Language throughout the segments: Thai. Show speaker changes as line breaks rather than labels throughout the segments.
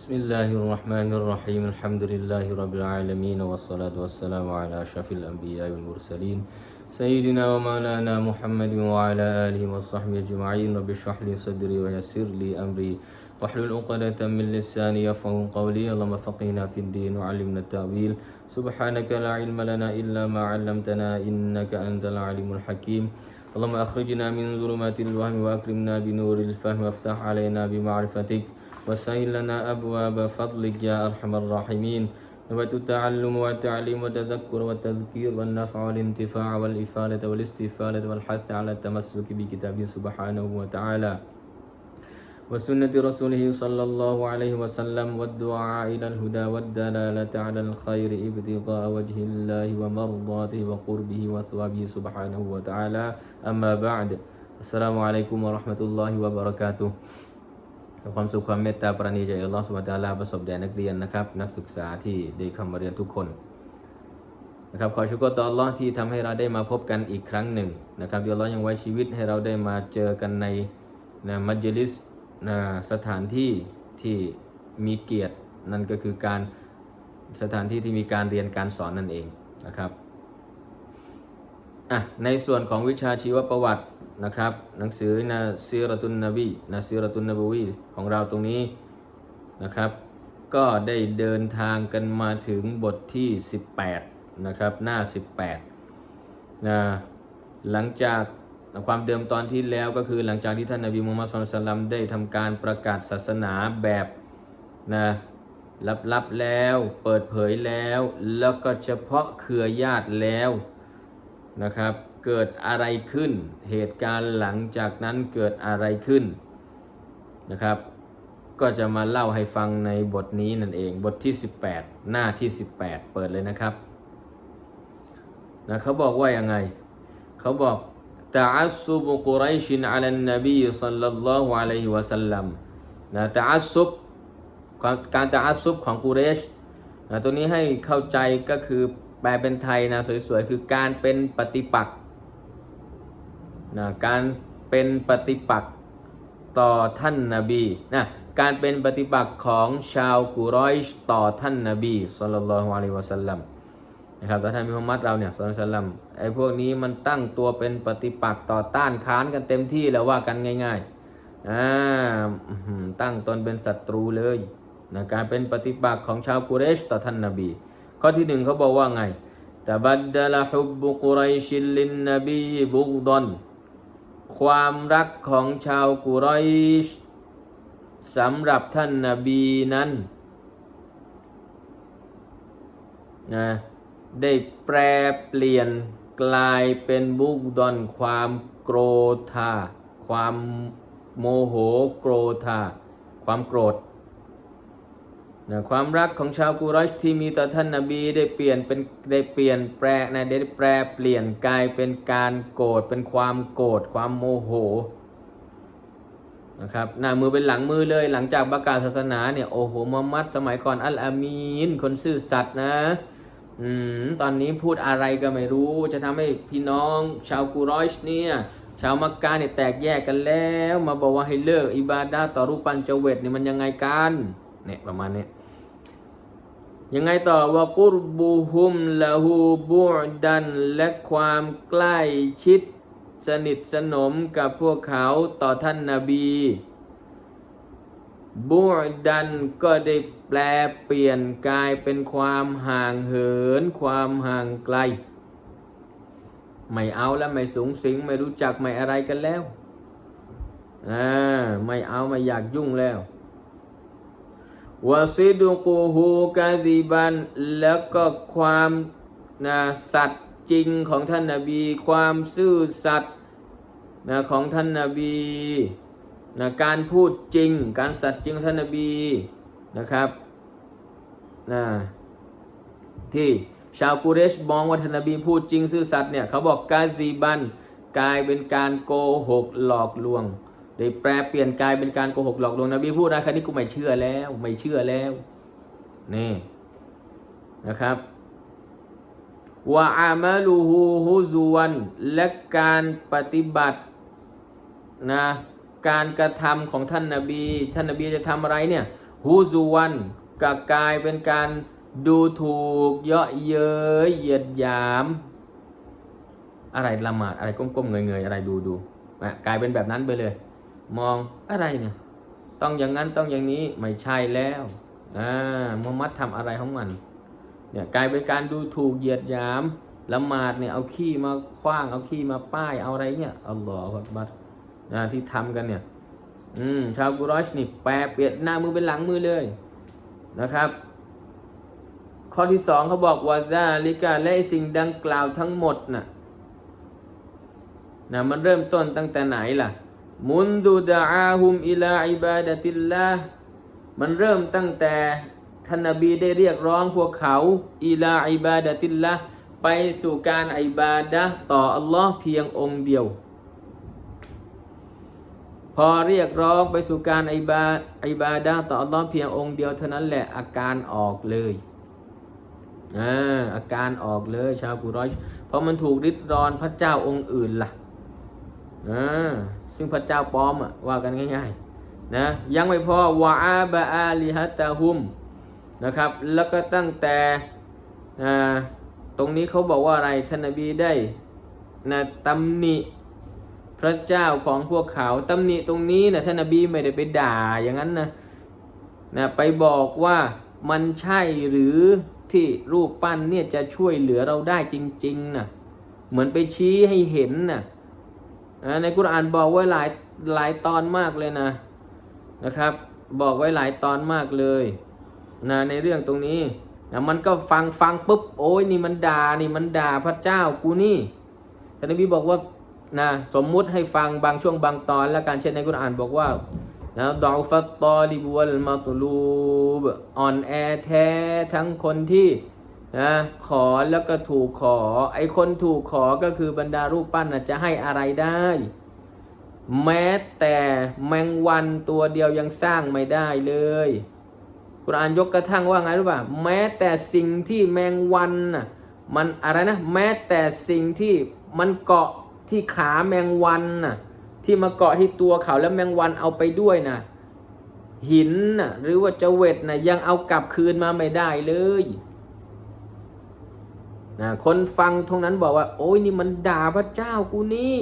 بسم الله الرحمن الرحيم. الحمد لله رب العالمين والصلاة والسلام على أشرف الأنبياء والمرسلين. سيدنا ومولانا محمد وعلى آله وصحبه أجمعين. رب اشرح لي صدري ويسر لي أمري. واحلل عقدة من لساني يفقه قولي. اللهم فقهنا في الدين وعلمنا التأويل. سبحانك لا علم لنا إلا ما علمتنا إنك أنت العليم الحكيم. اللهم أخرجنا من ظلمات الوهم وأكرمنا بنور الفهم وافتح علينا بمعرفتك. وسهل لنا أبواب فضلك يا أرحم الراحمين. نبت التعلم والتعليم والتذكر والتذكير والنفع والانتفاع والإفادة والاستفادة والحث على التمسك بكتابه سبحانه وتعالى. وسنة رسوله صلى الله عليه وسلم والدعاء إلى الهدى والدلالة على الخير ابتغاء وجه الله ومرضاته وقربه وثوابه سبحانه وتعالى. أما بعد السلام عليكم ورحمة الله وبركاته. ความสุขความเมตตาปราณีจากอัลลอฮฺสุบฮานะตาลาประสบแด่นักเรียนนะครับ นักศึกษาที่ได้เข้ามาเรียนทุกคนนะครับขอชุกรต่ออัลลอฮ์ที่ทำให้เราได้มาพบกันอีกครั้งหนึ่งนะครับอัลลอฮ์ยังไว้ชีวิตให้เราได้มาเจอกันในนะมัจลิสนะสถานที่ที่มีเกียรตินั่นก็คือการสถานที่ที่มีการเรียนการสอนนั่นเองนะครับอะในส่วนของวิชาชีวประวัติ นะครับหนังสือนาซีรตุนนบีนาซีรตุนนบวีของเราตรงนี้นะครับ ก็ได้เดินทางกันมาถึงบทที่ 18นะครับหน้า 18นะหลังจากความเดิมตอนที่แล้วก็คือหลังจากที่ท่านนบีมุฮัมมัดสุลตัลลัมได้ทำการประกาศศาสนาแบบนะลับๆแล้วเปิดเผยแล้ว แล้วก็เฉพาะเครือญาติแล้วนะครับ เกิดอะไรขึ้น เหตุการณ์หลังจากนั้นเกิดอะไรขึ้นนะครับ ก็จะมาเล่าให้ฟังในบทนี้นั่นเองบทที่ 18 หน้าที่ 18 เปิดเลยนะครับนะเขาบอกว่ายังไง เขาบอกตะอัซุบกุไรชินอัลนบีสัลลัลลอฮุอะลัยฮิวะสัลลัมนะตะอัซุบการตะอัซุบของกุเรชนะตัวนี้ให้เข้าใจก็คือแปลเป็นไทยนะสวยๆ คือการเป็นปฏิปักษ์ นะการเป็นปฏิปักษ์ต่อท่านนาบีนะการเป็นปฏิปักษ์ของชาวกุรอยชต่อท่านนาบีสุลต่านละฮ์อะลัยวะสัลลัมนะครับต่อท่านมิมุฮัมมัดเราเนี่ยสุลต่านลัมไอ้พวกนี้มันตั้งตัวเป็นปฏิปักษ์ต่อต้านค้านกันเต็มที่แล้วว่ากันง่ายๆอ่าตั้งตนเป็นศัตรูเลยนะการเป็นปฏิปักษ์ของชาวกุเรชต่อท่านนาบี ข้อที่หนึ่งเขาบอกว่าไงตบัดดลฮุบบุกุไรชิลินนบีบุกดอน ความรักของชาวกุไรชสำหรับท่านนาบีนั้นนะได้แปรเปลี่ยนกลายเป็นบุกดอนความโกรธา ความโมโหโกรธา ความโกรธ นะความรักของชาวกุรอชที่มีต่อท่านนาบีได้เปลี่ยนเป็นได้เปลี่ยนแปลนะได้แปรเปลี่ยนกลายเป็นการโกรธเป็นความโกรธความโมโหนะครับหน้ามือเป็นหลังมือเลยหลังจากประกาศศาสนาเนี่ยโอ้โหมุฮัมมัดสมัยก่อนอัลอามีนคนซื่อสัตย์นะอืมตอนนี้พูดอะไรก็ไม่รู้จะทำให้พี่น้องชาวกุรอชเนี่ยชาวมักกะเนี่ยแตกแยกกันแล้ว มาบอกว่าให้เลิกอิบาดาต่อรูปปัญจเวทเนี่ยมันยังไงกันเนี่ยประมาณนี้ ยังไงต่อว่ากุรบูฮุมละหูบูดัน และความใกล้ชิด สนิทสนมกับพวกเขาต่อท่านนาบี บูดันก็ได้แปลเปลี่ยนกลายเป็นความห่างเหิน ความห่างไกล ไม่เอาแล้วไม่สูงสิงไม่รู้จักไม่อะไรกันแล้วอ่าไม่เอาไม่อยากยุ่งแล้ว วาซิดุกูฮูกาดิบัน แล้วก็ความนะสัตย์จริงของท่านนาบี ความซื่อสัตย์นะของท่านนาบีนะการพูดจริง การสัตย์จริงของท่านนาบีนะครับนะที่ชาวกุเรชมองว่าท่านนาบีพูดจริงซื่อสัตย์เนี่ยเขาบอกกาซีบันกลายเป็นการโกหกหลอกลวง ได้แปลเปลี่ยนกลายเป็นการโกหกหลอกลวงนบีพูดนะครั้นี้กูไม่เชื่อแล้ว ไม่เชื่อแล้วนี่นะครับว่าอามาลูฮูฮุซวนและการปฏิบัตินะการกระทำของท่านนาบี ท่านนาบีจะทำอะไรเนี่ยฮูซุวนก็กลายเป็นการดูถูกเยาะเย้ยเหยียดหยาม อะไรละหมาดอะไรก้มๆเงยๆอะไรดูดูกลายเป็นแบบนั้นไปเลย มองอะไรเนี่ย ต้องอย่างนั้นต้องอย่างนี้ไม่ใช่แล้วอ่ามุฮัมมัดทำอะไรของมันเนี่ยกลายเป็นการดูถูกเหยียดหยามละหมาดเนี่ยเอาขี้มาคว้างเอาขี้มาป้ายเอาอะไรเนี่ยอัลลอฮฺบัดนะที่ทำกันเนี่ยอืมชาวกุรอชนี่แปรเปลี่ยนหน้ามือเป็นหลังมือเลยนะครับ ข้อที่สองเขาบอกว่าซาลิกาและสิ่งดังกล่าวทั้งหมดน่ะนะมันเริ่มต้นตั้งแต่ไหนล่ะ มุนดูดาอาฮุมอิลาอิบาดะติลลาห์มันเริ่มตั้งแต่ท่านนบีได้เรียกร้องพวกเขาอิลาอิบาดะติลลาห์ไปสู่การอิบาดะต่ออัลลอฮ์เพียงองค์เดียว พอเรียกร้องไปสู่การอิบาอิบาดะต่ออัลลอฮ์เพียงองค์เดียวเท่านั้นแหละอาการออกเลยอ่าอาการออกเลยชาวกุรอยชเพราะมันถูกริดรอนพระเจ้าองค์อื่นล่ะอ่า ซึ่งพระเจ้าปลอมอะว่ากันง่ายๆนะยังไม่พอวาอาบะอาลิฮัตตาฮุมนะครับแล้วก็ตั้งแต่ตรงนี้เขาบอกว่าอะไรท่านนบีได้นะตำหนิพระเจ้าของพวกเขาตำหนิตรงนี้นะท่านนบีไม่ได้ไปด่าอย่างนั้นนะนะไปบอกว่ามันใช่หรือที่รูปปั้นเนี่ยจะช่วยเหลือเราได้จริงๆนะเหมือนไปชี้ให้เห็นนะ นะในกุรอานบอกไว้หลายหลายตอนมากเลยนะนะครับ บอกไว้หลายตอนมากเลยนะในเรื่องตรงนี้นะมันก็ฟังฟังปุ๊บโอ้ยนี่มันด่านี่มันด่าพระเจ้ากูนี่ท่านนบีบอกว่านะสมมุติให้ฟังบางช่วงบางตอน แล้วการเช่นในกุรอานบอกว่านะดอฟัตตอลิบวลมาตุลูบอ่อนแอแท้ทั้งคนที่ นะขอแล้วก็ถูกขอ ไอคนถูกขอก็คือบรรดารูปปั้นจะให้อะไรได้ แม้แต่แมงวันตัวเดียวยังสร้างไม่ได้เลยกุรอานยกกระทั่งว่าไงรู้ป่ะแม้แต่สิ่งที่แมงวันน่ะมันอะไรนะแม้แต่สิ่งที่มันเกาะที่ขาแมงวันน่ะที่มาเกาะที่ตัวเขาแล้วแมงวันเอาไปด้วยนะหินน่ะหรือว่าเจเวตน่ะยังเอากลับคืนมาไม่ได้เลย นะคนฟังตรงนั้นบอกว่า โอ้ยนี่มันด่าพระเจ้ากูนี่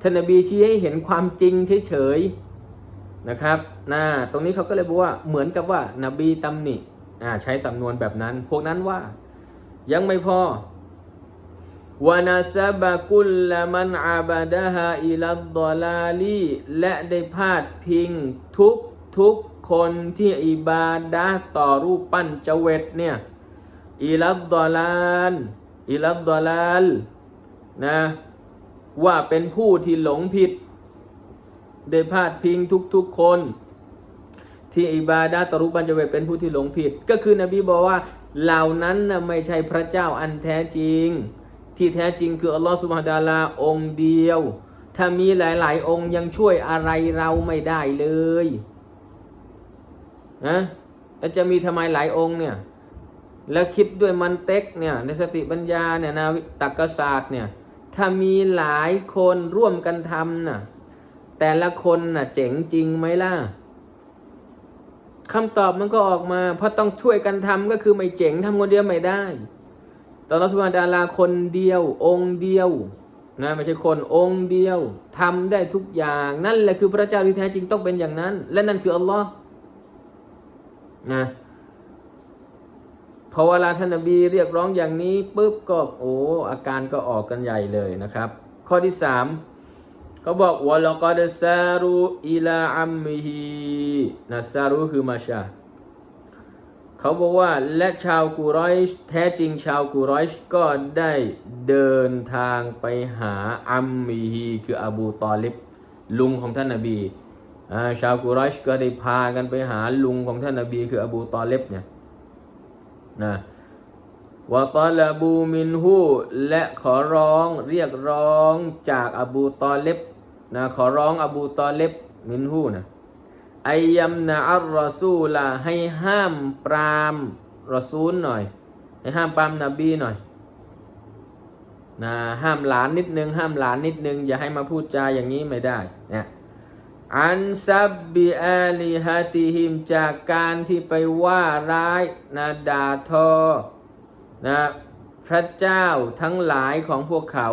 ท่านนบีชี้ให้เห็นความจริงเฉยๆนะครับนะตรงนี้เขาก็เลยบอกว่าเหมือนกับว่านบีตำหนิอ่าใช้สำนวนแบบนั้น พวกนั้นว่ายังไม่พอวานาซาบะกุลละมันอาบาดะฮาอิลัดดอลาลีและได้พาดพิงทุกทุกคนที่อิบาดะห์ต่อรูปปั้นเจเวตเนี่ยอิลัดดอลาน อิลัดดอลาลนะว่าเป็นผู้ที่หลงผิด ได้พาดพิงทุกๆคน ที่อิบาดะห์ต่อรูปปั้นเจเวตเป็นผู้ที่หลงผิด ก็คือนบีบอกว่าเหล่านั้นนะไม่ใช่พระเจ้าอันแท้จริง ที่แท้จริงคืออัลลอฮฺสุบฮานตะอาลาองค์เดียว ถ้ามีหลาย ๆ องค์ยังช่วยอะไรเราไม่ได้เลยนะแล้วจะมีทำไมหลายองค์เนี่ย แล้วคิดด้วยมันเต็กเนี่ยในสติปัญญาเนี่ยนาตักกศาสตร์เนี่ยถ้ามีหลายคนร่วมกันทำน่ะแต่ละคนน่ะเจ๋งจริงไหมล่ะคำตอบมันก็ออกมา เพราะต้องช่วยกันทำก็คือไม่เจ๋งทำคนเดียวไม่ได้ตอนเราสุภาดาราคนเดียว องค์เดียวนะไม่ใช่คนองค์เดียวทำได้ทุกอย่างนั่นแหละคือพระเจ้าที่แท้จริงต้องเป็นอย่างนั้น และนั่นคืออัลลอฮ์นะ พอเวลาท่านนบีเรียกร้องอย่างนี้ปุ๊บก็โอ้อาการก็ออกกันใหญ่เลยนะครับ ข้อที่สามเขาบอกวะลกอดซารูอิลาอัมมิฮีนะซารูคือมาชาเขาบอกว่าและชาวกูรอยชแท้จริงชาวกูรอยชก็ได้เดินทางไปหาอัมมีฮีคืออบูตอลิบลุงของท่านนบีชาวกูรอยชก็ได้พากันไปหาลุงของท่านนบีคืออบูตอลิบเนี่ย นะวะตอลาบูมินฮูและขอร้องเรียกร้องจากอบูตอเลิบนะขอร้องอบูตอเลิบมินฮูนะไอยัมนาอัลรอซูลาให้ห้ามปรามรอซูลหน่อย ให้ห้ามปรามนบีหน่อยนะห้ามหลานนิดนึง ห้ามหลานนิดนึง อย่าให้มาพูดจาอย่างนี้ไม่ได้เนี่ย อันซับบิอาลิฮะติฮิมจากการที่ไปว่าร้ายนะด่าทอนะพระเจ้าทั้งหลายของพวกเขา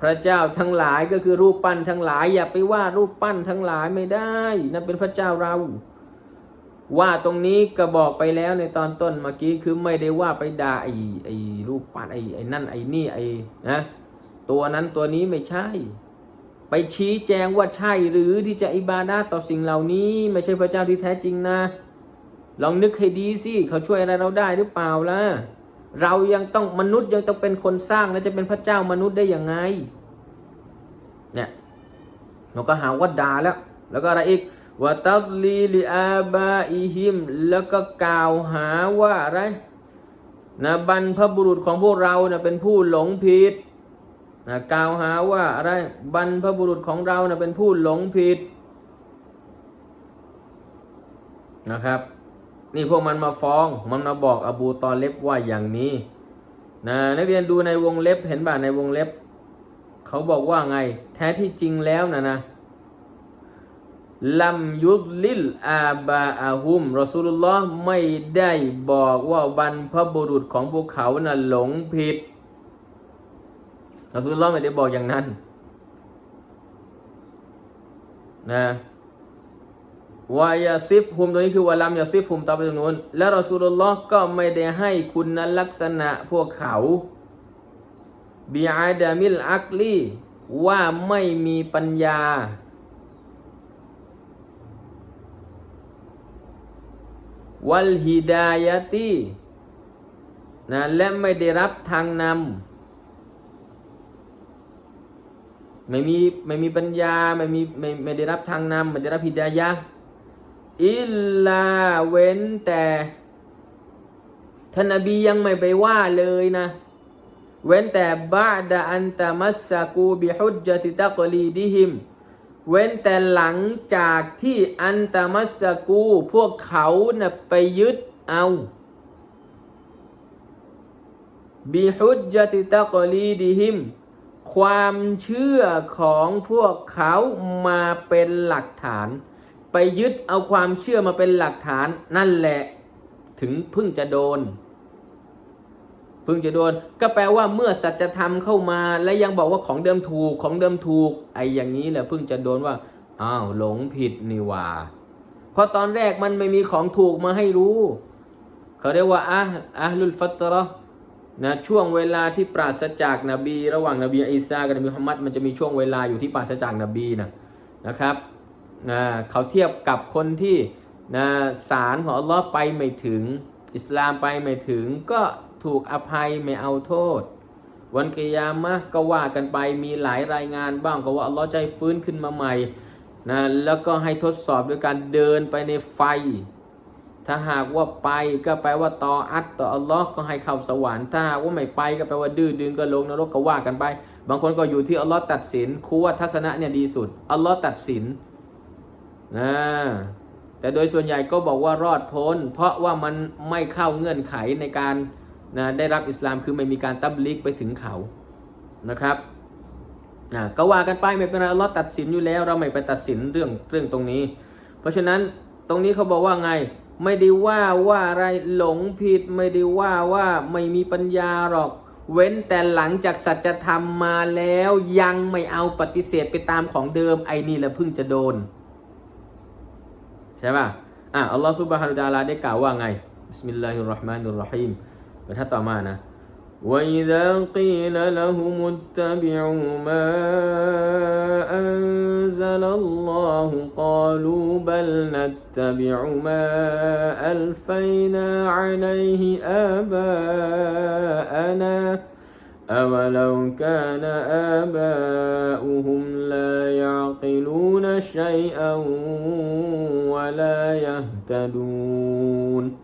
พระเจ้าทั้งหลายก็คือรูปปั้นทั้งหลาย อย่าไปว่ารูปปั้นทั้งหลายไม่ได้นั่นเป็นพระเจ้าเรา ว่าตรงนี้ก็บอกไปแล้วในตอนต้นเมื่อกี้คือไม่ได้ว่าไปด่าไอ้ไอ้รูปปั้นไอ้ไอ้นั่นไอ้นี่ไอ้นะตัวนั้นตัวนี้ไม่ใช่ ไปชี้แจงว่าใช่หรือที่จะอิบาดาต่อสิ่งเหล่านี้ ไม่ใช่พระเจ้าที่แท้จริงนะ ลองนึกให้ดีสิเขาช่วยอะไรเราได้หรือเปล่าล่ะเรายังต้องมนุษย์ยังต้องเป็นคนสร้างแล้วจะเป็นพระเจ้ามนุษย์ได้อยังไงเนี่ยเราก็หาว่าด่าแล้ว แล้วก็อะไรอีกวะตับลีลิอาบาอิฮิม แล้วก็กล่าวหาว่าอะไรนะบรรพบุรุษของพวกเรานะเป็นผู้หลงผิด นะกล่าวหาว่าอะไรบรรพบุรุษของเรานะเป็นผู้หลงผิดนะครับ นี่พวกมันมาฟ้องมันมาบอกอบูตอเล็บว่าอย่างนี้นะนักเรียนดูในวงเล็บเห็นบ่าในวงเล็บ เขาบอกว่าไงแท้ที่จริงแล้วนะนะลัมยุดลิลอาบาอาฮุมรอสูลุลลอฮ์ไม่ได้บอกว่าบรรพบุรุษของพวกเขานะ่ะหลงผิด อสูลุลลอฮ์ไม่ได้บอกอย่างนั้นนะวายาซิฟฮุมตัวนี้คือวาลัมยาซิฟฮุมต่อไปตรงนู้นและรอสูลุลลอฮ์ก็ไม่ได้ให้คุณลักษณะพวกเขาบิอาดามิลอักลีว่าไม่มีปัญญา วัลฮิดายะตีนะและไม่ได้รับทางนำ ไม่มีไม่มีปัญญาไม่มีไม่ไม่ได้รับทางนำไม่ได้รับฮิดายะอิลลาเว้นแต่ท่านนบียังไม่ไปว่าเลยนะ เว้นแต่บาดาอันตามัสสกูบิฮุจติตักลีดิฮิม เว้นแต่หลังจากที่อันตามัสสกู พวกเขานะ่ะไปยึดเอาบิฮุจติตักลีดิฮิม ความเชื่อของพวกเขามาเป็นหลักฐาน ไปยึดเอาความเชื่อมาเป็นหลักฐานนั่นแหละ ถึงพิ่งจะโดนพิ่งจะโดน ก็แปลว่าเมื่อสัจธรรมเข้ามาและยังบอกว่าของเดิมถูกของเดิมถูกไอ้อย่างนี้แหละพิ่งจะโดนว่าอ้าวหลงผิดนี่ว่าเพราะตอนแรกมันไม่มีของถูกมาให้รู้ เขาเรียกว่าอะอะลุลฟัตรอ นะช่วงเวลาที่ปราศจากนบี ระหว่างนบีอีสากับนบีมุฮัมมัดมันจะมีช่วงเวลาอยู่ที่ปราศจากนบีนะนะครับนะเขาเทียบกับคนที่นะสารของอัลลอฮ์ไปไม่ถึงอิสลามไปไม่ถึงก็ถูกอภัยไม่เอาโทษ วันกิยามะก็ว่ากันไปมีหลายรายงานบ้างก็ว่าอัลลอฮ์ใจฟื้นขึ้นมาใหม่นะแล้วก็ให้ทดสอบด้วยการเดินไปในไฟ ถ้าหากว่าไปก็แปลว่าต่ออัดต่ออัลลอฮ์ก็ให้เข้าสวรรค์ถ้าหากว่าไม่ไปก็แปลว่าดื้อดึงก็ลงนรกก็ว่ากันไป บางคนก็อยู่ที่อัลลอฮ์ตัดสินคูว่าทัศนะเนี่ยดีสุดอัลลอฮ์ตัดสินนะแต่โดยส่วนใหญ่ก็บอกว่ารอดพ้น เพราะว่ามันไม่เข้าเงื่อนไขในการนะได้รับอิสลามคือไม่มีการตับลิกไปถึงเขานะครับนะก็ว่ากันไปไม่เป็นไรอัลลอฮ์ตัดสินอยู่แล้ว เราไม่ไปตัดสินเรื่องเรื่องตรงนี้ เพราะฉะนั้นตรงนี้เขาบอกว่าไง ไม่ได้ว่าว่าอะไรหลงผิด ไม่ได้ว่าว่าไม่มีปัญญาหรอก เว้นแต่หลังจากสัจธรรมมาแล้วยังไม่เอาปฏิเสธไปตามของเดิมไอ้นี่แหละเพิ่งจะโดน ใช่ป่ะอะอัลลอฮฺซุบฮานุตาลาได้กล่าวว่าไงบิสมิลลาฮิรราะห์มานุรราะฮีมบรรทัดต่อมานะ وإذا قيل لهم اتبعوا ما أنزل الله قالوا بل نتبع ما ألفينا عليه آباءنا أولو كان آباؤهم لا يعقلون شيئا ولا يهتدون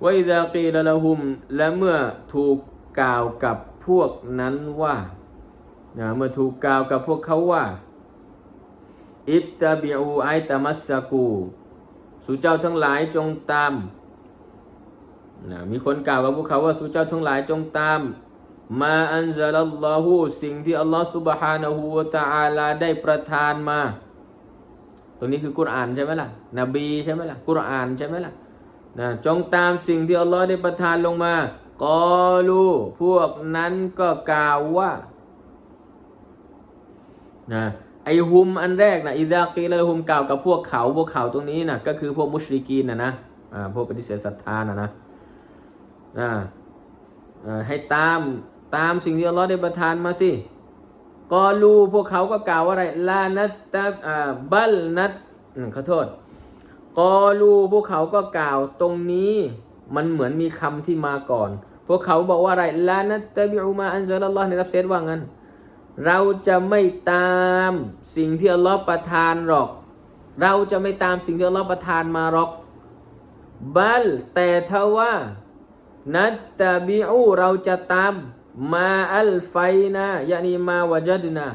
وإذا قيل لهم لما توك กล่าวกับพวกนั้นว่านะเมื่อถูกกล่าวกับพวกเขาว่า อิตตบิอูไอตามัสกูสุเจ้าทั้งหลายจงตามนะมีคนกล่าวกับพวกเขาว่าสุเจ้าทั้งหลายจงตาม มาอันซาลลอฮูสิ่งที่อัลลอฮฺสุบฮานะฮูวะตะอาลาได้ประทานมา ตรงนี้คือกุรอานใช่ไหมล่ะ นบีใช่ไหมล่ะ กุรอานใช่ไหมล่ะนะจงตามสิ่งที่อัลลอฮ์ได้ประทานลงมา กอลูพวกนั้นก็กล่าวว่านะไอฮุมอันแรกนะอิดากีละฮุมกล่าวกับพวกเขาพวกเขาตรงนี้นะก็คือพวกมุชริกีนนะนะอ่าพวกปฏิเสธศรัทธานะนะนะอ่าให้ตามตามสิ่งที่อัลลอฮ์ได้ประทานมาสิกอลูพวกเขาก็กล่าวว่าอะไรลานัตตะอ่าบัลนัตขอโทษกอลูพวกเขาก็กล่าวตรงนี้มันเหมือนมีคำที่มาก่อน พวกเขาบอกว่าอะไรลานัตบิอุมาอันซาลลอฮ์ในรับเซตว่างั้น เราจะไม่ตามสิ่งที่อัลลอฮ์ประทานหรอก เราจะไม่ตามสิ่งที่อัลลอฮ์ประทานมาหรอก บัลแต่ทว่านัตตบิอูเราจะตามมาอัลไฟนะยานีมาวจัดนา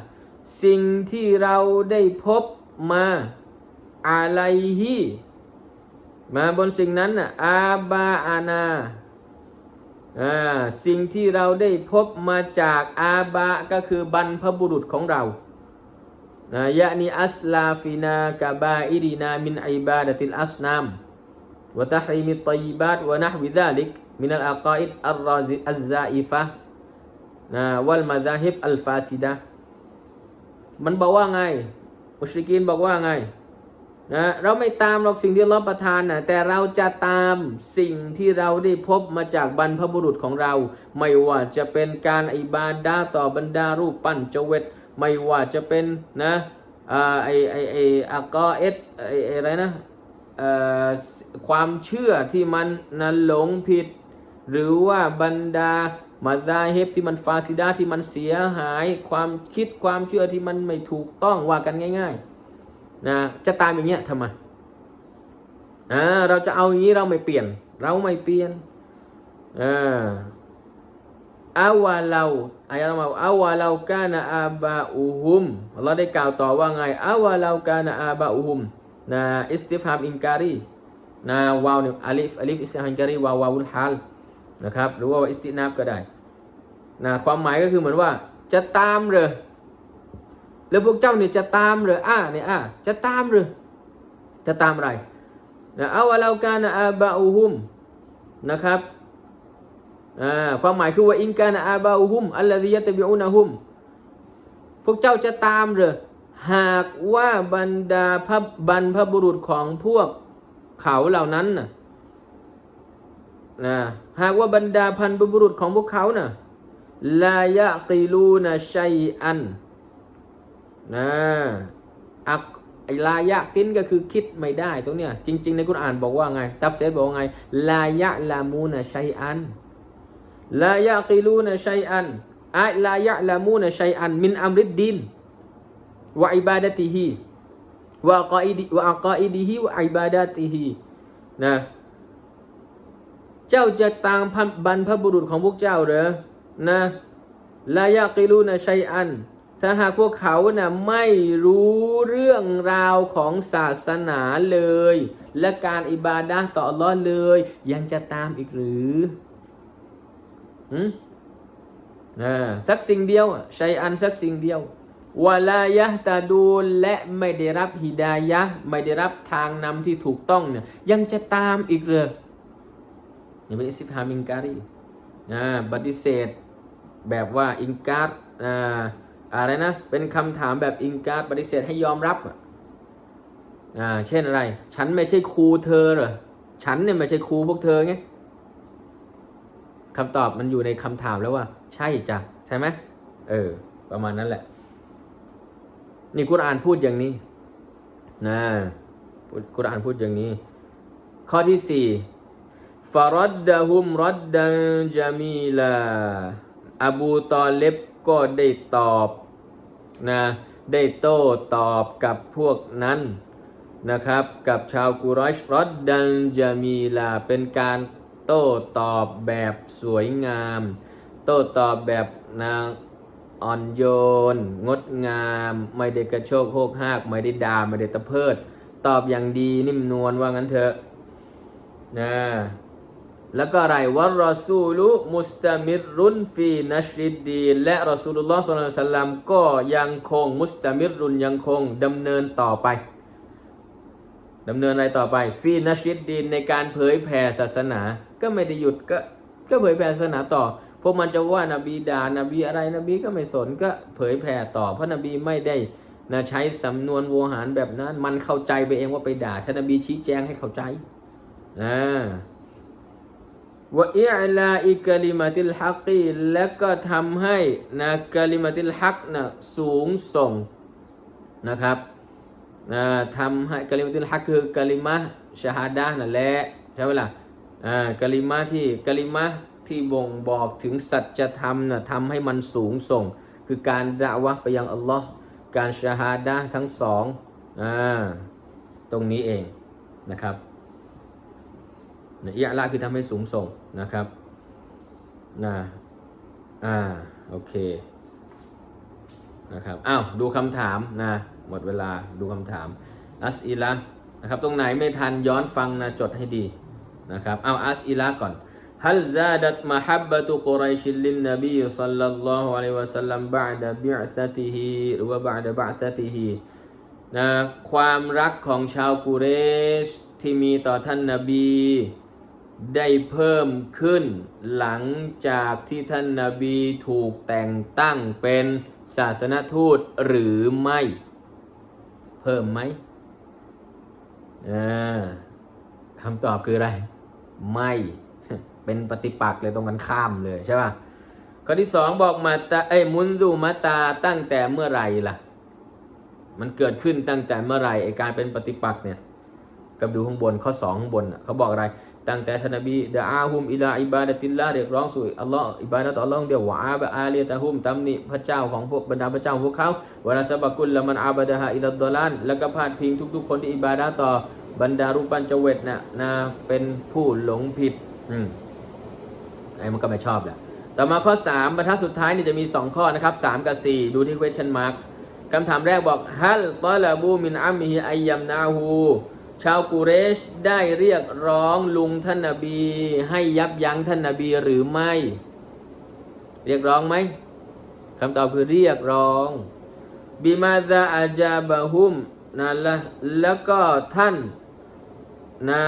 สิ่งที่เราได้พบมาอะไรฮีมาบนสิ่งนั้นนะอาบาอานา สิ่งที่เราได้พบมาจากอาบะก็คือบรรพบุรุษของเรานะยะนีอัสลาฟินากะบาอิดีนามินอิบาดติลอัสนามวะตะฮริมิตยบาตวะนะฮวิดาลิกมินัลอาคาอิดอัลราซิอัลซาอิฟะนะวัลมาซาฮิบอัลฟาซิดะมันบอกว่าไง มุชริกีนบอกว่าไง นะเราไม่ตามหรอกสิ่งที่เราประทานนะแต่เราจะตามสิ่งที่เราได้พบมาจากบรรพบุรุษของเรา ไม่ว่าจะเป็นการอิบาดาต่อบรรดารูปปั้นเจเวตไม่ว่าจะเป็นนะไอไอไออากอเอสไออะไรนะความเชื่อที่มันนั้นหลงผิด หรือว่าบรรดามาซาเฮบที่มันฟาซิดาที่มันเสียหาย ความคิดความเชื่อที่มันไม่ถูกต้องว่ากันง่าย ๆ นะจะตามอย่างเงี้ยทำไมอ่าเราจะเอาอย่างนี้เราไม่เปลี่ยน เราไม่เปลี่ยนอ่าอาวาเราอายะมาอาวาเรากานะอาบาอูฮุมเราได้กล่าวต่อว่าไงอาวาเรากานะอาบาอูฮุมนะอิสติฟฮามอินการีนะวาวเนี่ยอาลิฟอาลิฟอิสติฟฮามอินการีวาววาวุลฮัลนะครับหรือว่าอิสตินาบก็ได้นะความหมายก็คือเหมือนว่าจะตามเหรอ แล้วพวกเจ้าเนี่ยจะตามหรืออ่าเนี่ยอ่าจะตามหรือจะตามอะไรนะเอาว่าเราการอาบาอูฮุมนะครับอ่าความหมายคือว่าอินการอาบาอูฮุมอัลลอฮิยะตบิอุนะฮุมพวกเจ้าจะตามหรือหากว่าบรรดาพระบรรพบุรุษของพวกเขาเหล่านั้นน่ะนะหากว่าบรรดาพันบุรุษของพวกเขานะ่ะลายะกีลูนะชัยอัน นะอักไอลายะกินก็คือคิดไม่ได้ตรงเนี้ยจริง ๆ ในกุรอานบอกว่าไง ตัฟเซตบอกว่าไง ลายะลามูนะชัยอันลายะกีลูนะชัยอันอายลายะลามูนะชัยอัน มินอัมริดดินวะอิบาดะติฮีวะกออิดิวะกออิดิฮีวะอิบาดะติฮีนะเจ้าจะตามพันบรรพบุรุษของพวกเจ้าเหรอนะลายากิลูนะชัยอัน ถ้าหากพวกเขานะ่ะไม่รู้เรื่องราวของศาสนาเลย และการอิบาดะต่ออัลลอฮ์เลย ยังจะตามอีกหรือหืมนะสักสิ่งเดียวชัยอันสักสิ่งเดียววะลายะตาดูและไม่ได้รับฮิดายะไม่ได้รับทางนำที่ถูกต้องเนี่ยยังจะตามอีกเหรอนี่เป็นอิสติฮามิงการีนะปฏิเสธแบบว่าอิงการอ่า อะไรนะ เป็นคำถามแบบอิงการปฏิเสธให้ยอมรับอ่าเช่นอะไร ฉันไม่ใช่ครูเธอเหรอฉันเนี่ยไม่ใช่ครูพวกเธอไงคำตอบมันอยู่ในคำถามแล้วว่า ใช่จ้ะใช่ไหมเออ ประมาณนั้นแหละ นี่กุรอานพูดอย่างนี้นะกุรอานพูดอย่างนี้ ข้อที่สี่ฟารัดดะฮุมรัดดันจามีลาอบูตอเลบก็ได้ตอบ นะได้โต้ตอบกับพวกนั้นนะครับกับชาวกุรอชรัดดันจามีลาเป็นการโต้ตอบแบบสวยงาม โต้ตอบแบบนางอ่อนโยน งดงาม ไม่ได้กระโชกโฮกหากไม่ได้ด่าไม่ได้ตะเพิด ตอบอย่างดีนิ่มนวลว่างั้นเถอะนะ แล้วก็อะไรวะรอซูลุมุสตามิรุนฟีนัชริดดีนและรอซูลุลลอฮ์สุลัยฮิวะสัลลัมก็ยังคงมุสตามิรุนยังคงดำเนินต่อไปดำเนินอะไรต่อไป ฟีนัชริดดีนในการเผยแผ่ศาสนา ก็ไม่ได้หยุดก็ก็เผยแผ่ศาสนาต่อ พวกมันจะว่านาบีด่านาบีอะไรนบีก็ไม่สนก็เผยแผ่ต่อ เพราะนบีไม่ได้นะใช้สำนวนโวหารแบบนั้น มันเข้าใจไปเองว่าไปด่าท่านนบีชี้แจงให้เข้าใจนะ วะอิลาอิกลิมาติลฮักกีและก็ทำให้นะกลิมาติลฮักนะสูงส่งนะครับนะทำให้กลิมาติลฮักคือกลิมะชาฮาดะนั่นแหละใช่ไหมล่ะอ่ากลิมะที่กลิมะที่บ่งบอกถึงสัจธรรมนะทำให้มันสูงส่ง คือการดะวะไปยังอัลลอฮ์การชาฮาดะทั้งสองอ่าตรงนี้เองนะครับ นะอิยะละคือทำให้สูงส่งนะครับนะอ่าโอเคนะครับอ้าวดูคำถามนะหมดเวลาดูคำถามอัสอิละนะครับตรงไหนไม่ทันย้อนฟังนะจดให้ดีนะครับอ้าวอัสอิละก่อน هل زادت محبة قريش للنبي صلى الله عليه وسلم بعد بعثته หรือว่า بعد بعثته นะความรักของชาวกุเรชที่มีต่อท่านนาบี ได้เพิ่มขึ้น หลังจากที่ท่านนาบีถูกแต่งตั้งเป็นศาสนทูตหรือไม่ เพิ่มไหมคำตอบคืออะไร ไม่ เป็นปฏิปักษ์เลยตรงกันข้ามเลยใช่ป่ะข้อที่สองบอกมาตาเอ้มุนดูมาตาตั้งแต่เมื่อไหร่ล่ะ มันเกิดขึ้นตั้งแต่เมื่อไหร่ไอการเป็นปฏิปักษ์เนี่ยกับดูข้างบนข้อสองข้างบนเขาบอกอะไร ตั้งแต่ท่านนบีดะอาฮุมอิลาอิบาดะติลลาเรียกร้องสู่อัลลอฮ์อิบาดะต่ออัลลอฮ์เดียววะอาบะอาเลียะตะฮุมตำหนิพระเจ้าของพวกบรรดาพระเจ้าพวกเขาวะลาซะบะกุลละมันอาบะดะฮะอิลัดอลานแล้วก็พาดพิงทุก ๆ คนที่อิบาดะต่อบรรดารูปัญจเวทน่ะนะเป็นผู้หลงผิดอืมไอ้มันก็ไม่ชอบแหละต่อมาข้อ 3 บรรทัดสุดท้ายนี่จะมี 2 ข้อนะครับ 3 กับ 4 ดูที่ question mark คำถามแรกบอกฮัลตอลาบูมินอัมมิฮิอายัมนาฮู ชาวกุเรชได้เรียกร้องลุงท่านนบี ให้ยับยั้งท่านนบีหรือไม่ เรียกร้องไหมคำตอบคือเรียกร้องบิมาซาอาจาบะฮุมนั่นละแล้วก็ท่านนะ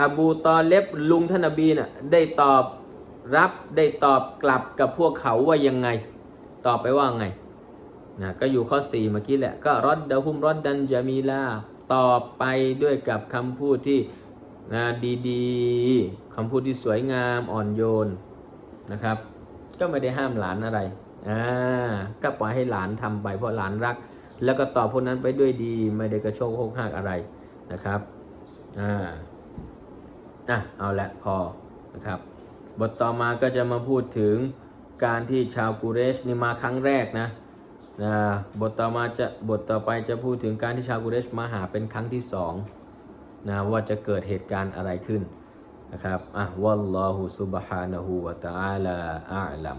อบูตอเลบลุงท่านนบีน่ะได้ตอบรับได้ตอบกลับกับพวกเขาว่ายังไง ตอบไปว่าไงนะก็อยู่ข้อ 4 เมื่อกี้แหละ ก็รอดดะฮุมรอดดันจามีลา ตอบไปด้วยกับคำพูดที่นะดีๆคำพูดที่สวยงามอ่อนโยนนะครับ ก็ไม่ได้ห้ามหลานอะไรอ่าก็ปล่อยให้หลานทำไปเพราะหลานรัก แล้วก็ตอบพวกนั้นไปด้วยดีไม่ได้กระโชกโคกหักอะไรนะครับอ่าอะเอาละพอนะครับบทต่อมาก็จะมาพูดถึงการที่ชาวกุเรชนี่มาครั้งแรกนะ นะบทต่อมาจะบทต่อไปจะพูดถึงการที่ชาวกุเรชมาหาเป็นครั้งที่สองนะว่าจะเกิดเหตุการณ์อะไรขึ้นนะครับอะวัลลอฮุซุบฮานะฮูวะตะอาลาอาลัม